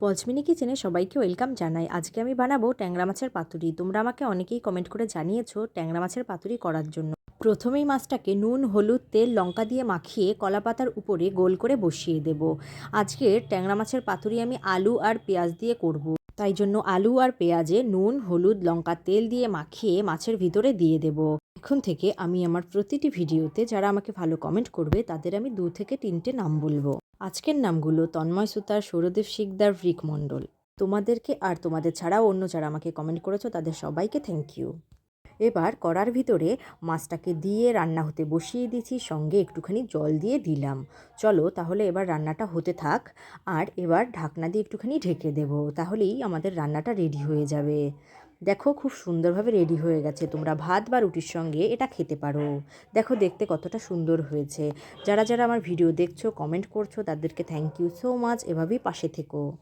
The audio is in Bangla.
পজমিনি কিচেনে সবাইকে ওয়েলকাম জানাই। আজকে আমি বানাবো ট্যাংরা মাছের পাতুরি। তোমরা আমাকে অনেকেই কমেন্ট করে জানিয়েছো ট্যাংরা মাছের পাতুরি করার জন্য। প্রথমেই মাছটাকে নুন, হলুদ, তেল, লঙ্কা দিয়ে মাখিয়ে কলা পাতার উপরে গোল করে বসিয়ে দেব। আজকে ট্যাংরা মাছের পাতুরি আমি আলু আর পেঁয়াজ দিয়ে করব। তাই জন্য আলু আর পেঁয়াজে নুন, হলুদ, লঙ্কা, তেল দিয়ে মাখিয়ে মাছের ভিতরে দিয়ে দেব। এখন থেকে আমি আমার প্রতিটি ভিডিওতে যারা আমাকে ভালো কমেন্ট করবে, তাদের আমি দু থেকে তিনটে নাম বলব। আজকের নামগুলো তন্ময় সুতার সৌরদেব শিকদার, রিক মণ্ডল। তোমাদেরকে আর তোমাদের ছাড়াও অন্য যারা আমাকে কমেন্ট করেছ, তাদের সবাইকে থ্যাংক ইউ এবার কড়ার ভিতরে মাছটাকে দিয়ে রান্না হতে বসিয়ে দিয়েছি, সঙ্গে একটুখানি জল দিয়ে দিলাম। চলো তাহলে এবার রান্নাটা হতে থাক, আর এবার ঢাকনা দিয়ে একটুখানি ঢেকে দেব, তাহলেই আমাদের রান্নাটা রেডি হয়ে যাবে। দেখো খুব সুন্দরভাবে রেডি হয়ে গেছে। তোমরা ভাত বা রুটির সঙ্গে এটা খেতে পারো। দেখো দেখতে কতটা সুন্দর হয়েছে। যারা যারা আমার ভিডিও দেখছ কমেন্ট করছ, তাদেরকে থ্যাংক ইউ সো মাচ এভাবেই পাশে থেকো।